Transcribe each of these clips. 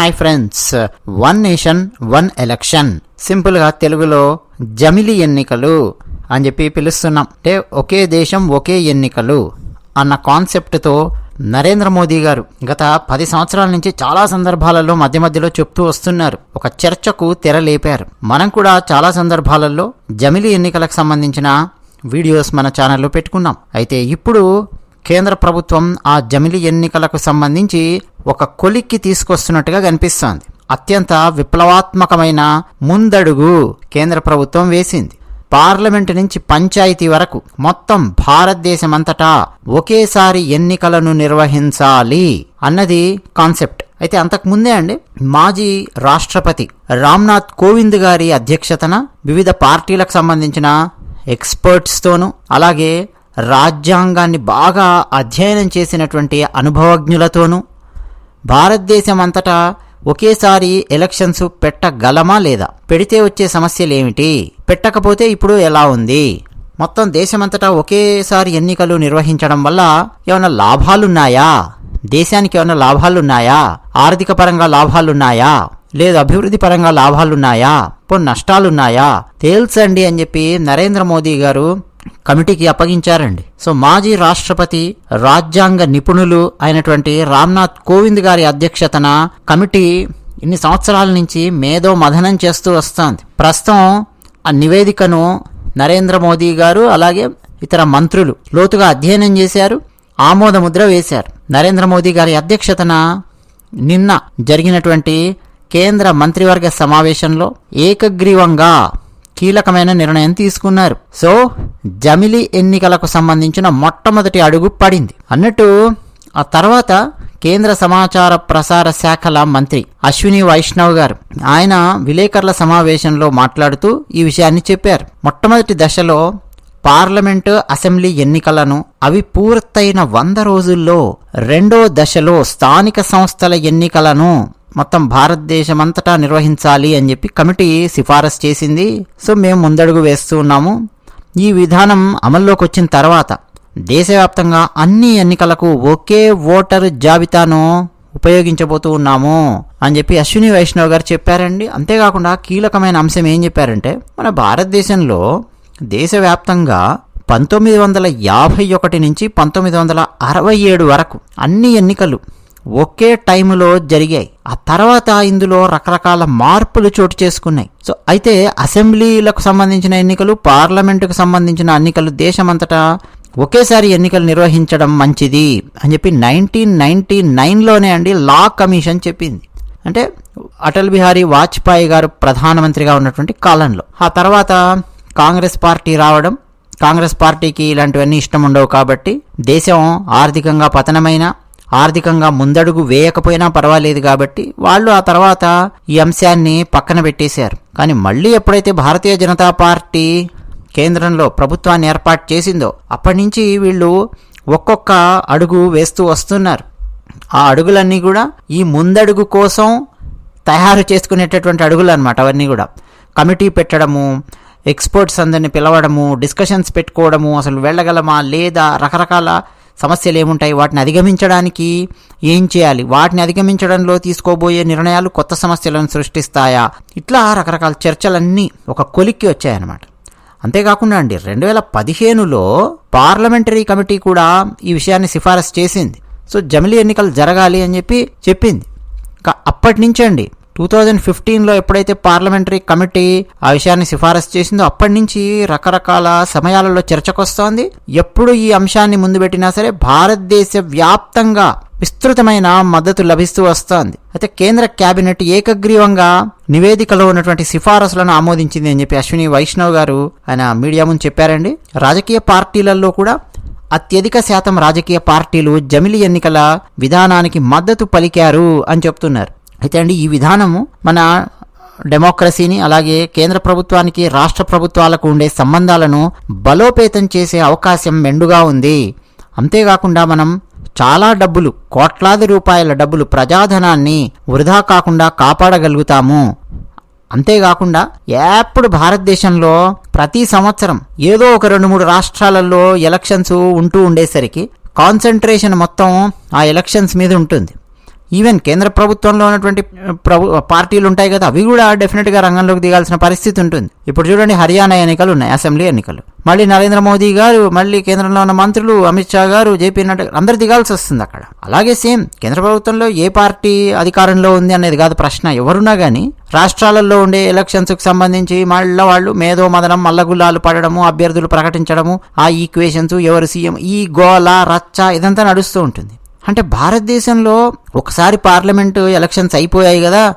Hi friends one nation one election సింపుల్గా తెలుగులో జమిలి ఎన్నికలు అని చెప్పి పిలుస్తున్నాం. అంటే ఒకే దేశం ఒకే ఎన్నికలు అన్న కాన్సెప్ట్తో నరేంద్ర మోదీ గారు గత పది సంవత్సరాల నుంచి చాలా సందర్భాలలో మధ్య మధ్యలో చెప్తూ వస్తున్నారు. ఒక చర్చకు తెర లేపారు. మనం కూడా చాలా సందర్భాలలో జమిలి ఎన్నికలకు సంబంధించిన వీడియోస్ మన ఛానల్లో పెట్టుకున్నాం. అయితే ఇప్పుడు కేంద్ర ప్రభుత్వం ఆ జమిలి ఎన్నికలకు సంబంధించి ఒక కొలిక్కి తీసుకొస్తున్నట్టుగా కనిపిస్తోంది. అత్యంత విప్లవాత్మకమైన ముందడుగు కేంద్ర ప్రభుత్వం వేసింది. పార్లమెంటు నుంచి పంచాయతీ వరకు మొత్తం భారతదేశమంతటా ఒకేసారి ఎన్నికలను నిర్వహించాలి అన్నది కాన్సెప్ట్. అయితే అంతకు ముందే అండి మాజీ రాష్ట్రపతి రామ్నాథ్ కోవింద్ గారి అధ్యక్షతన వివిధ పార్టీలకు సంబంధించిన ఎక్స్పర్ట్స్తోనూ అలాగే రాజ్యాంగాన్ని బాగా అధ్యయనం చేసినటువంటి అనుభవజ్ఞులతోనూ భారతదేశం అంతటా ఒకేసారి ఎలక్షన్స్ పెట్టగలమా లేదా? పెడితే వచ్చే సమస్యలు ఏమిటి? పెట్టకపోతే ఇప్పుడు ఎలా ఉంది? మొత్తం దేశమంతటా ఒకేసారి ఎన్నికలు నిర్వహించడం వల్ల ఏమైనా లాభాలున్నాయా? దేశానికి ఏమైనా లాభాలున్నాయా? ఆర్థిక పరంగా లాభాలున్నాయా? లేదు అభివృద్ధి పరంగా లాభాలున్నాయా? పో నష్టాలున్నాయా? తేల్చండి అని చెప్పి నరేంద్ర మోదీ గారు కమిటీకి అప్పగించారండి. సో మాజీ రాష్ట్రపతి రాజ్యాంగ నిపుణులు అయినటువంటి రామ్నాథ్ కోవింద్ గారి అధ్యక్షతన కమిటీ ఇన్ని సంవత్సరాల నుంచి మేధో మథనం చేస్తూ వస్తుంది. ప్రస్తుతం ఆ నివేదికను నరేంద్ర మోదీ గారు అలాగే ఇతర మంత్రులు లోతుగా అధ్యయనం చేశారు ఆమోద ముద్ర వేశారు. నరేంద్ర మోదీ గారి అధ్యక్షతన నిన్న జరిగినటువంటి కేంద్ర మంత్రివర్గ సమావేశంలో ఏకగ్రీవంగా కీలకమైన నిర్ణయం తీసుకున్నారు. సో జమిలి ఎన్నికలకు సంబంధించిన మొట్టమొదటి అడుగు పడింది. అన్నట్టు ఆ తర్వాత కేంద్ర సమాచార ప్రసార శాఖల మంత్రి అశ్విని వైష్ణవ్ గారు ఆయన విలేకరుల సమావేశంలో మాట్లాడుతూ ఈ విషయాన్ని చెప్పారు. మొట్టమొదటి దశలో పార్లమెంటు అసెంబ్లీ ఎన్నికలను అవి పూర్తయిన వంద రోజుల్లో రెండో దశలో స్థానిక సంస్థల ఎన్నికలను మొత్తం భారతదేశమంతటా నిర్వహించాలి అని చెప్పి కమిటీ సిఫారసు చేసింది. సో మేము ముందడుగు వేస్తూ ఉన్నాము. ఈ విధానం అమల్లోకి వచ్చిన తర్వాత దేశవ్యాప్తంగా అన్ని ఎన్నికలకు ఒకే ఓటరు జాబితాను ఉపయోగించబోతూ ఉన్నాము అని చెప్పి అశ్విని వైష్ణవ్ గారు చెప్పారండి. అంతేకాకుండా కీలకమైన అంశం ఏం చెప్పారంటే మన భారతదేశంలో దేశవ్యాప్తంగా పంతొమ్మిది వందల యాభై ఒకటి నుంచి పంతొమ్మిది వందల అరవై ఏడు వరకు అన్ని ఎన్నికలు ఒకే టైంలో జరిగాయి. ఆ తర్వాత ఇందులో రకరకాల మార్పులు చోటు చేసుకున్నాయి. సో అయితే అసెంబ్లీలకు సంబంధించిన ఎన్నికలు పార్లమెంటుకు సంబంధించిన ఎన్నికలు దేశమంతటా ఒకేసారి ఎన్నికలు నిర్వహించడం మంచిది అని చెప్పి నైన్టీన్ నైన్టీ నైన్లోనే అండి లా కమిషన్ చెప్పింది. అంటే అటల్ బిహారీ వాజ్పేయి గారు ప్రధానమంత్రిగా ఉన్నటువంటి కాలంలో. ఆ తర్వాత కాంగ్రెస్ పార్టీ రావడం కాంగ్రెస్ పార్టీకి ఇలాంటివన్నీ ఇష్టం ఉండవు కాబట్టి దేశం ఆర్థికంగా పతనమైన ఆర్థికంగా ముందడుగు వేయకపోయినా పర్వాలేదు కాబట్టి వాళ్ళు ఆ తర్వాత ఈ అంశాన్ని పక్కన పెట్టేశారు. కానీ మళ్ళీ ఎప్పుడైతే భారతీయ జనతా పార్టీ కేంద్రంలో ప్రభుత్వాన్ని ఏర్పాటు చేసిందో అప్పటి నుంచి వీళ్ళు ఒక్కొక్క అడుగు వేస్తూ వస్తున్నారు. ఆ అడుగులన్నీ కూడా ఈ ముందడుగు కోసం తయారు చేసుకునేటటువంటి అడుగులు అనమాట అవన్నీ కూడా. కమిటీ పెట్టడము ఎక్స్పర్ట్స్ అందరిని పిలవడము డిస్కషన్స్ పెట్టుకోవడము అసలు వెళ్ళగలమా లేదా రకరకాల సమస్యలు ఏముంటాయి? వాటిని అధిగమించడానికి ఏం చేయాలి? వాటిని అధిగమించడంలో తీసుకోబోయే నిర్ణయాలు కొత్త సమస్యలను సృష్టిస్తాయా? ఇట్లా రకరకాల చర్చలన్నీ ఒక కొలిక్కి వచ్చాయన్నమాట. అంతేకాకుండా అండి రెండు వేల పదిహేనులో పార్లమెంటరీ కమిటీ కూడా ఈ విషయాన్ని సిఫారసు చేసింది. సో జమిలీ ఎన్నికలు జరగాలి అని చెప్పి చెప్పింది. అప్పటి నుంచి అండి టూ థౌజండ్ ఫిఫ్టీన్లో ఎప్పుడైతే పార్లమెంటరీ కమిటీ ఆ విషయాన్ని సిఫారసు చేసిందో అప్పటి నుంచి రకరకాల సమయాలలో చర్చకొస్తోంది. ఎప్పుడు ఈ అంశాన్ని ముందు పెట్టినా సరే భారతదేశ వ్యాప్తంగా విస్తృతమైన మద్దతు లభిస్తూ వస్తోంది. అయితే కేంద్ర కేబినెట్ ఏకగ్రీవంగా నివేదికలో ఉన్నటువంటి సిఫారసులను ఆమోదించింది అని చెప్పి అశ్విని వైష్ణవ్ గారు ఆయన మీడియా ముందు చెప్పారండి. రాజకీయ పార్టీలలో కూడా అత్యధిక శాతం రాజకీయ పార్టీలు జమిలి ఎన్నికల విధానానికి మద్దతు పలికారు అని చెప్తున్నారు. అయితే అండి ఈ విధానము మన డెమోక్రసీని అలాగే కేంద్ర ప్రభుత్వానికి రాష్ట్ర ప్రభుత్వాలకు ఉండే సంబంధాలను బలోపేతం చేసే అవకాశం మెండుగా ఉంది. అంతేకాకుండా మనం చాలా డబ్బులు కోట్లాది రూపాయల డబ్బులు ప్రజాధనాన్ని వృధా కాకుండా కాపాడగలుగుతాము. అంతేకాకుండా ఎప్పుడు భారతదేశంలో ప్రతి సంవత్సరం ఏదో ఒక రెండు మూడు రాష్ట్రాలలో ఎలక్షన్స్ ఉంటూ ఉండేసరికి కాన్సన్ట్రేషన్ మొత్తం ఆ ఎలక్షన్స్ మీద ఉంటుంది. ఈవెన్ కేంద్ర ప్రభుత్వంలో ఉన్నటువంటి ప్రభు పార్టీలు ఉంటాయి కదా అవి కూడా డెఫినెట్గా రంగంలోకి దిగాల్సిన పరిస్థితి ఉంటుంది. ఇప్పుడు చూడండి హర్యానా ఎన్నికలు ఉన్నాయి అసెంబ్లీ ఎన్నికలు. మళ్ళీ నరేంద్ర మోదీ గారు మళ్ళీ కేంద్రంలో ఉన్న మంత్రులు అమిత్ షా గారు జేపీ నడ్డా గారు అందరు దిగాల్సి వస్తుంది అక్కడ. అలాగే సేమ్ కేంద్ర ప్రభుత్వంలో ఏ పార్టీ అధికారంలో ఉంది అనేది కాదు ప్రశ్న ఎవరున్నా కానీ రాష్ట్రాలలో ఉండే ఎలక్షన్స్కి సంబంధించి మళ్ళీ వాళ్ళు మేధో మదనం మల్లగుల్లాలు పడడము అభ్యర్థులు ప్రకటించడము ఆ ఈక్వేషన్స్ ఎవరు సీఎం ఈ గోల రచ్చ ఇదంతా నడుస్తూ ఉంటుంది. అంటే భారతదేశంలో ఒకసారి పార్లమెంటు ఎలక్షన్స్ అయిపోయాయి కదా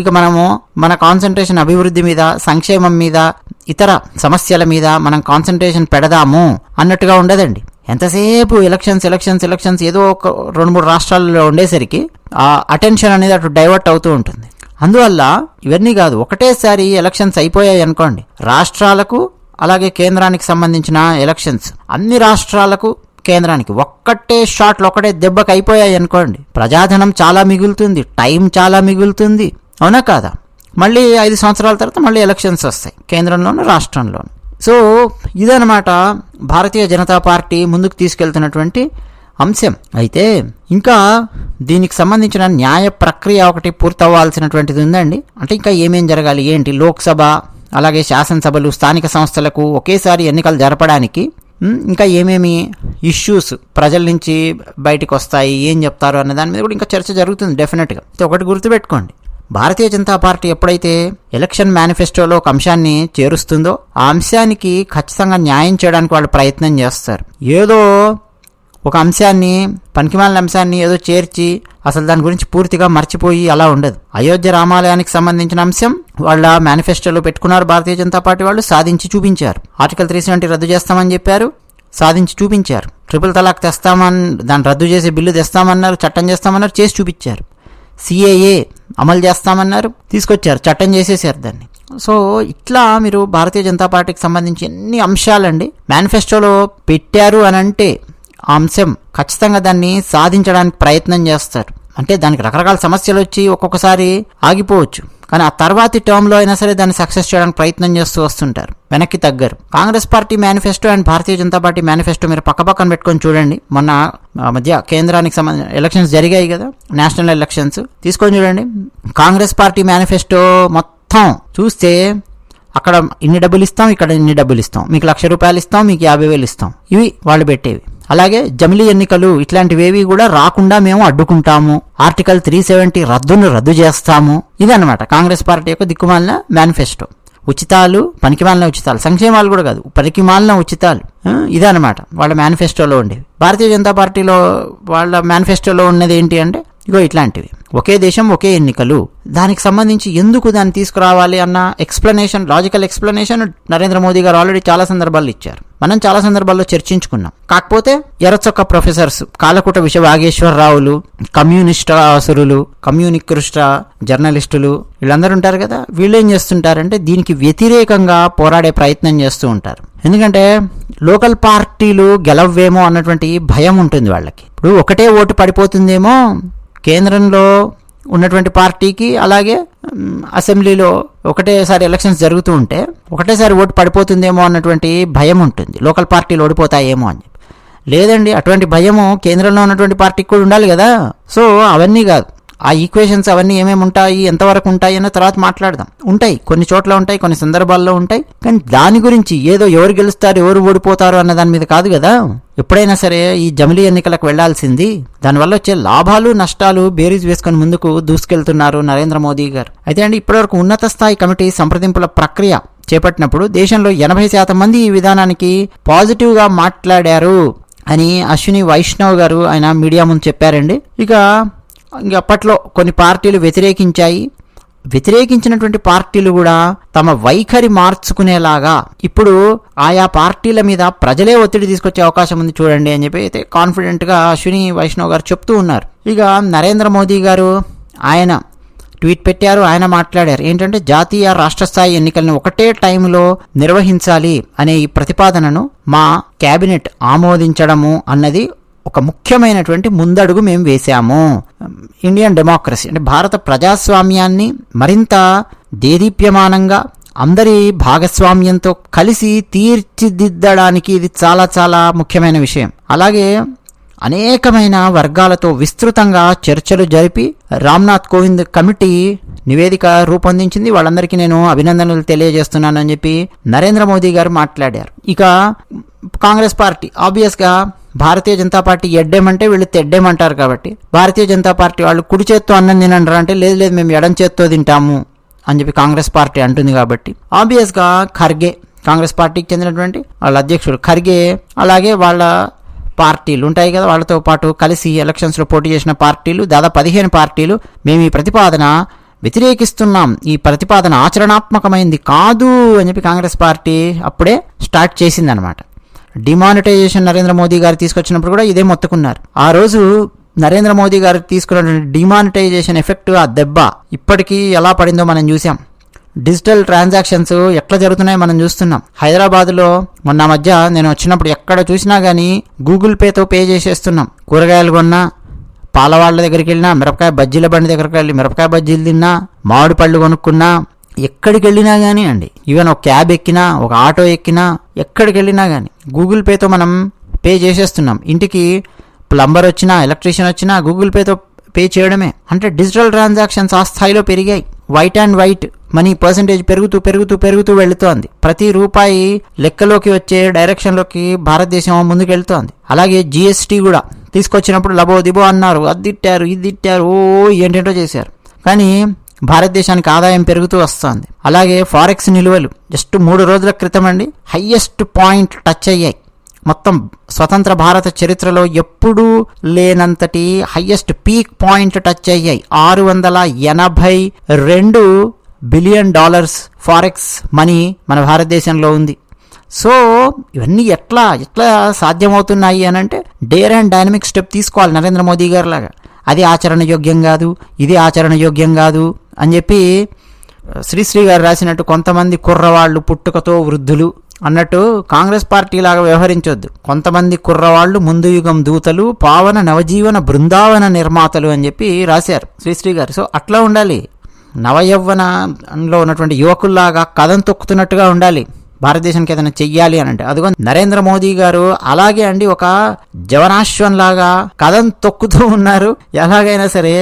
ఇక మనము మన కాన్సన్ట్రేషన్ అభివృద్ధి మీద సంక్షేమం మీద ఇతర సమస్యల మీద మనం కాన్సన్ట్రేషన్ పెడదాము అన్నట్టుగా ఉండదండి. ఎంతసేపు ఎలక్షన్స్ ఎలక్షన్స్ ఎలక్షన్స్ ఏదో ఒక రెండు మూడు రాష్ట్రాల్లో ఉండేసరికి ఆ అటెన్షన్ అనేది అటు డైవర్ట్ అవుతూ ఉంటుంది. అందువల్ల ఇవన్నీ కాదు ఒకటేసారి ఎలక్షన్స్ అయిపోయాయి అనుకోండి. రాష్ట్రాలకు అలాగే కేంద్రానికి సంబంధించిన ఎలక్షన్స్. అన్ని రాష్ట్రాలకు కేంద్రానికి. ఒక్కటే షాట్లు ఒకటే దెబ్బకి అయిపోయాయి అనుకోండి. ప్రజాధనం చాలా మిగులుతుంది టైం చాలా మిగులుతుంది. అవునా కాదా? మళ్ళీ ఐదు సంవత్సరాల తర్వాత మళ్ళీ ఎలక్షన్స్ వస్తాయి కేంద్రంలోను రాష్ట్రంలోను. సో ఇదనమాట భారతీయ జనతా పార్టీ ముందుకు తీసుకెళ్తున్నటువంటి అంశం. అయితే ఇంకా దీనికి సంబంధించిన న్యాయ ప్రక్రియ ఒకటి పూర్తవ్వాల్సినటువంటిది ఉందండి. అంటే ఇంకా ఏమేం జరగాలి? ఏంటి? లోక్సభ అలాగే శాసనసభలు స్థానిక సంస్థలకు ఒకేసారి ఎన్నికలు జరపడానికి ఇంకా ఏమేమి ఇష్యూస్ ప్రజల నుంచి బయటకు వస్తాయి ఏం చెప్తారు అనే దాని మీద కూడా ఇంకా చర్చ జరుగుతుంది డెఫినెట్గా అయితే ఒకటి గుర్తుపెట్టుకోండి. భారతీయ జనతా పార్టీ ఎప్పుడైతే ఎలక్షన్ మేనిఫెస్టోలో ఒక అంశాన్ని చేరుస్తుందో ఆ అంశానికి ఖచ్చితంగా న్యాయం చేయడానికి వాళ్ళు ప్రయత్నం చేస్తారు. ఏదో ఒక అంశాన్ని పనికిమాలిన అంశాన్ని ఏదో చేర్చి అసలు దాని గురించి పూర్తిగా మర్చిపోయి అలా ఉండదు. అయోధ్య రామాలయానికి సంబంధించిన అంశం వాళ్ళ మేనిఫెస్టోలో పెట్టుకున్నారు భారతీయ జనతా పార్టీ వాళ్ళు సాధించి చూపించారు. ఆర్టికల్ త్రీ సెవెంటీ రద్దు చేస్తామని చెప్పారు సాధించి చూపించారు. ట్రిపుల్ తలాక్ తెస్తామని దాన్ని రద్దు చేసే బిల్లు తెస్తామన్నారు చట్టం చేస్తామన్నారు చేసి చూపించారు. సిఏఏ అమలు చేస్తామన్నారు తీసుకొచ్చారు చట్టం చేసేసారు దాన్ని. సో ఇట్లా మీరు భారతీయ జనతా పార్టీకి సంబంధించి ఎన్ని అంశాలండి మేనిఫెస్టోలో పెట్టారు అని అంటే అంశం ఖచ్చితంగా దాన్ని సాధించడానికి ప్రయత్నం చేస్తారు. అంటే దానికి రకరకాల సమస్యలు వచ్చి ఒక్కొక్కసారి ఆగిపోవచ్చు. కానీ ఆ తర్వాతి టర్మ్లో అయినా సరే దాన్ని సక్సెస్ చేయడానికి ప్రయత్నం చేస్తూ వస్తుంటారు. వెనక్కి తగ్గరు. Congress party manifesto and Bharatiya Janata party manifesto మీరు పక్క పక్కన పెట్టుకొని చూడండి. మొన్న మధ్య కేంద్రానికి సంబంధించిన ఎలక్షన్స్ జరిగాయి కదా నేషనల్ ఎలక్షన్స్ తీసుకొని చూడండి. కాంగ్రెస్ పార్టీ మేనిఫెస్టో మొత్తం చూస్తే అక్కడ ఇన్ని డబ్బులు ఇస్తాం ఇక్కడ ఇన్ని డబ్బులు ఇస్తాం. మీకు లక్ష రూపాయలు ఇస్తాం మీకు యాభై వేలు ఇస్తాం. ఇవి వాళ్ళు పెట్టేవి. అలాగే జమిలీ ఎన్నికలు ఇట్లాంటివేవి కూడా రాకుండా మేము అడ్డుకుంటాము. ఆర్టికల్ త్రీ సెవెంటీ రద్దును రద్దు చేస్తాము. ఇదన్నమాట. కాంగ్రెస్ పార్టీ యొక్క దిక్కుమాలిన మేనిఫెస్టో. ఉచితాలు పనికిమాలిన ఉచితాలు సంక్షేమాలు కూడా కాదు పనికిమాలిన ఉచితాలు. ఇదన్నమాట. వాళ్ళ మేనిఫెస్టోలో ఉండేవి. భారతీయ జనతా పార్టీలో వాళ్ళ మేనిఫెస్టోలో ఉన్నది ఏంటి అంటే ఇగో ఇట్లాంటివి. ఒకే దేశం ఒకే ఎన్నికలు. దానికి సంబంధించి ఎందుకు దాన్ని తీసుకురావాలి అన్న explanation logical explanation Narendra Modi garu already చాలా సందర్భాల్లో ఇచ్చారు. మనం చాలా సందర్భాల్లో చర్చించుకున్నాం. కాకపోతే ఎర్రచొక్క ప్రొఫెసర్స్ కాలకుట విష వాగేశ్వరరావులు కమ్యూనిస్ట్ అసురులు కమ్యూనికృష్ట జర్నలిస్టులు వీళ్ళందరూ ఉంటారు కదా? వీళ్ళు ఏం చేస్తుంటారంటే దీనికి వ్యతిరేకంగా పోరాడే ప్రయత్నం చేస్తూ ఉంటారు. ఎందుకంటే లోకల్ పార్టీలు గెలవ్వేమో అన్నటువంటి భయం ఉంటుంది వాళ్ళకి. ఇప్పుడు ఒకటే ఓటు పడిపోతుందేమో కేంద్రంలో ఉన్నటువంటి పార్టీకి అలాగే అసెంబ్లీలో ఒకటేసారి ఎలక్షన్స్ జరుగుతూ ఉంటే ఒకటేసారి ఓటు పడిపోతుందేమో అన్నటువంటి భయం ఉంటుంది. లోకల్ పార్టీలు ఓడిపోతాయేమో అని చెప్పి. లేదండి అటువంటి భయము కేంద్రంలో ఉన్నటువంటి పార్టీకి కూడా ఉండాలి కదా. సో అవన్నీ కాదు. ఆ ఈక్వేషన్స్ అవన్నీ ఏమేమి ఉంటాయి ఎంతవరకు ఉంటాయి అన్న తర్వాత మాట్లాడదాం. ఉంటాయి కొన్ని చోట్ల ఉంటాయి కొన్ని సందర్భాల్లో ఉంటాయి. కానీ దాని గురించి ఏదో ఎవరు గెలుస్తారు ఎవరు ఓడిపోతారు అన్న దాని మీద కాదు కదా. ఎప్పుడైనా సరే ఈ జమిలీ ఎన్నికలకు వెళ్ళాల్సింది దానివల్ల వచ్చే లాభాలు నష్టాలు బేరీజ్ వేసుకుని ముందుకు దూసుకెళ్తున్నారు నరేంద్ర మోదీ గారు. అయితే అండి ఇప్పటివరకు ఉన్నత స్థాయి కమిటీ సంప్రదింపుల ప్రక్రియ చేపట్టినప్పుడు దేశంలో ఎనభై శాతం మంది ఈ విధానానికి పాజిటివ్గా మాట్లాడారు అని అశ్విని వైష్ణవ్ గారు ఆయన మీడియా ముందు చెప్పారండి. ఇక అప్పట్లో కొన్ని పార్టీలు వ్యతిరేకించాయి. వ్యతిరేకించినటువంటి పార్టీలు కూడా తమ వైఖరి మార్చుకునేలాగా ఇప్పుడు ఆయా పార్టీల మీద ప్రజలే ఒత్తిడి తీసుకొచ్చే అవకాశం ఉంది చూడండి అని చెప్పి అయితే కాన్ఫిడెంట్గా అశ్విని వైష్ణవ్ గారు చెప్తూ ఉన్నారు. ఇక నరేంద్ర మోదీ గారు ఆయన ట్వీట్ పెట్టారు ఆయన మాట్లాడారు. ఏంటంటే జాతీయ రాష్ట్ర స్థాయి ఎన్నికలను ఒకటే టైంలో నిర్వహించాలి అనే ఈ ప్రతిపాదనను మా కేబినెట్ ఆమోదించడము అన్నది ఒక ముఖ్యమైనటువంటి ముందడుగు మేము వేశాము. ఇండియన్ డెమోక్రసీ అంటే భారత ప్రజాస్వామ్యాన్ని మరింత దేదీప్యమానంగా అందరి భాగస్వామ్యంతో కలిసి తీర్చిదిద్దడానికి ఇది చాలా చాలా ముఖ్యమైన విషయం. అలాగే అనేకమైన వర్గాలతో విస్తృతంగా చర్చలు జరిపి రామ్నాథ్ కోవింద్ కమిటీ నివేదిక రూపొందించింది. వాళ్ళందరికీ నేను అభినందనలు తెలియజేస్తున్నానని చెప్పి నరేంద్ర మోదీ గారు మాట్లాడారు. ఇక కాంగ్రెస్ పార్టీ ఆబ్వియస్గా భారతీయ జనతా పార్టీ ఎడ్డేమంటే వీళ్ళు తెడ్డేమంటారు కాబట్టి భారతీయ జనతా పార్టీ వాళ్ళు కుడి చేత్తో అన్నం తినంటారు అంటే లేదు లేదు మేము ఎడం చేత్తో తింటాము అని చెప్పి కాంగ్రెస్ పార్టీ అంటుంది కాబట్టి ఆబ్వియస్గా ఖర్గే కాంగ్రెస్ పార్టీకి చెందినటువంటి వాళ్ళ అధ్యక్షుడు ఖర్గే అలాగే వాళ్ళ పార్టీలు ఉంటాయి కదా వాళ్ళతో పాటు కలిసి ఎలక్షన్స్లో పోటీ చేసిన పార్టీలు దాదాపు పదిహేను పార్టీలు మేము ఈ ప్రతిపాదన వ్యతిరేకిస్తున్నాం ఈ ప్రతిపాదన ఆచరణాత్మకమైంది కాదు అని చెప్పి కాంగ్రెస్ పార్టీ అప్పుడే స్టార్ట్ చేసిందనమాట డిమానిటైజేషన్ నరేంద్ర మోదీ గారు తీసుకొచ్చినప్పుడు కూడా ఇదే మొత్తుకున్నారు. ఆ రోజు నరేంద్ర మోదీ గారు తీసుకున్నటువంటి డిమానిటైజేషన్ ఎఫెక్ట్ ఆ దెబ్బ ఇప్పటికీ ఎలా పడిందో మనం చూసాం డిజిటల్ ట్రాన్సాక్షన్స్ ఎట్లా జరుగుతున్నాయో మనం చూస్తున్నాం. హైదరాబాద్లో మొన్న మధ్య నేను వచ్చినప్పుడు ఎక్కడ చూసినా కానీ గూగుల్ పేతో పే చేసేస్తున్నాం. కూరగాయలు కొన్నా పాలవాళ్ళ దగ్గరికి వెళ్ళినా మిరపకాయ బజ్జీల బండి దగ్గరికి వెళ్ళి మిరపకాయ బజ్జీలు తిన్నా మామిడి పళ్ళు కొనుక్కున్నా ఎక్కడికి వెళ్ళినా కానీ అండి. ఈవెన్ ఒక క్యాబ్ ఎక్కినా ఒక ఆటో ఎక్కినా ఎక్కడికి వెళ్ళినా కానీ గూగుల్ పేతో మనం పే చేసేస్తున్నాం. ఇంటికి ప్లంబర్ వచ్చినా ఎలక్ట్రీషియన్ వచ్చినా గూగుల్ పేతో పే చేయడమే. అంటే డిజిటల్ ట్రాన్సాక్షన్స్ ఆ స్థాయిలో పెరిగాయి. White and white money percentage పెరుగుతూ పెరుగుతూ పెరుగుతూ వెళుతోంది. ప్రతి రూపాయి లెక్కలోకి వచ్చే డైరెక్షన్లోకి భారతదేశం ముందుకెళ్తోంది. అలాగే జిఎస్టీ కూడా తీసుకొచ్చినప్పుడు లబో దిబో అన్నారు. అది తిట్టారు ఇది తిట్టారు ఓ ఏంటేంటో చేశారు. కానీ భారతదేశానికి ఆదాయం పెరుగుతూ వస్తోంది. అలాగే ఫారెక్స్ నిలువలు జస్ట్ మూడు రోజుల క్రితం అండి హయ్యెస్ట్ పాయింట్ టచ్ అయ్యాయి. మొత్తం స్వతంత్ర భారత చరిత్రలో ఎప్పుడూ లేనంతటి హయ్యెస్ట్ పీక్ పాయింట్ టచ్ అయ్యాయి. ఆరు వందల ఎనభై రెండు బిలియన్ డాలర్స్ ఫారెక్స్ మనీ మన భారతదేశంలో ఉంది. సో ఇవన్నీ ఎట్లా ఎట్లా సాధ్యమవుతున్నాయి అని అంటే డేర్ అండ్ డైనమిక్ స్టెప్ తీసుకోవాలి నరేంద్ర మోదీ గారు లాగా. అది ఆచరణ యోగ్యం కాదు ఇది ఆచరణ యోగ్యం కాదు అని చెప్పి శ్రీశ్రీ గారు రాసినట్టు కొంతమంది కుర్రవాళ్ళు పుట్టుకతో వృద్ధులు అన్నట్టు కాంగ్రెస్ పార్టీ లాగా వ్యవహరించొద్దు. కొంతమంది కుర్రవాళ్ళు ముందు యుగం దూతలు పావన నవజీవన బృందావన నిర్మాతలు అని చెప్పి రాశారు శ్రీశ్రీ గారు. సో అట్లా ఉండాలి. నవయవ్వనంలో ఉన్నటువంటి యువకుల్లాగా కథం తొక్కుతున్నట్టుగా ఉండాలి. భారతదేశానికి ఏదైనా చెయ్యాలి అని అంటే అదిగో నరేంద్ర మోదీ గారు అలాగే అండి ఒక జవనాశ్వం లాగా కథం తొక్కుతూ ఉన్నారు. ఎలాగైనా సరే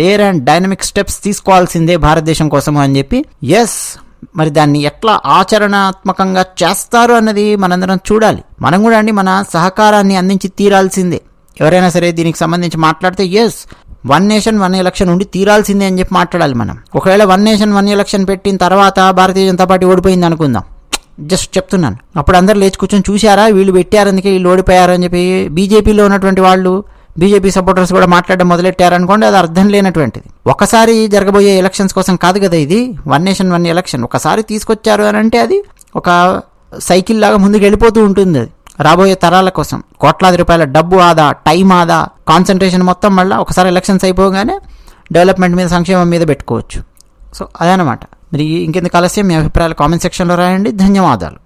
డేర్ అండ్ డైనమిక్ స్టెప్స్ తీసుకోవాల్సిందే భారతదేశం కోసము అని చెప్పి ఎస్ మరి దాన్ని ఎట్లా ఆచరణాత్మకంగా చేస్తారు అన్నది మనందరం చూడాలి. మనం కూడా అండి మన సహకారాన్ని అందించి తీరాల్సిందే. ఎవరైనా సరే దీనికి సంబంధించి మాట్లాడితే yes one nation one election ఉండి తీరాల్సిందే అని చెప్పి మాట్లాడాలి మనం. ఒకవేళ వన్ నేషన్ వన్ ఎలక్షన్ పెట్టిన తర్వాత భారతీయ జనతా పార్టీ ఓడిపోయింది అనుకుందాం. జస్ట్ చెప్తున్నాను. అప్పుడు అందరు లేచి కూర్చొని చూశారా? వీళ్ళు పెట్టారు అందుకే వీళ్ళు ఓడిపోయారని చెప్పి బీజేపీలో ఉన్నటువంటి వాళ్ళు బీజేపీ సపోర్టర్స్ కూడా మాట్లాడడం మొదలెట్టారనుకోండి అది అర్థం లేనటువంటిది. ఒకసారి జరగబోయే ఎలక్షన్స్ కోసం కాదు కదా ఇది? వన్ నేషన్ వన్ ఎలక్షన్ ఒకసారి తీసుకొచ్చారు అని అంటే అది ఒక సైకిల్ లాగా ముందుకు వెళ్ళిపోతూ ఉంటుంది అది. రాబోయే తరాల కోసం. కోట్లాది రూపాయల డబ్బు ఆదా టైం ఆదా కాన్సన్ట్రేషన్ మొత్తం మళ్ళీ ఒకసారి ఎలక్షన్స్ అయిపోగానే డెవలప్మెంట్ మీద సంక్షేమం మీద పెట్టుకోవచ్చు. సో అదనమాట మరి ఇంకెందుకు ఆలస్యం మీ అభిప్రాయాలు కామెంట్ సెక్షన్లో రాయండి. ధన్యవాదాలు.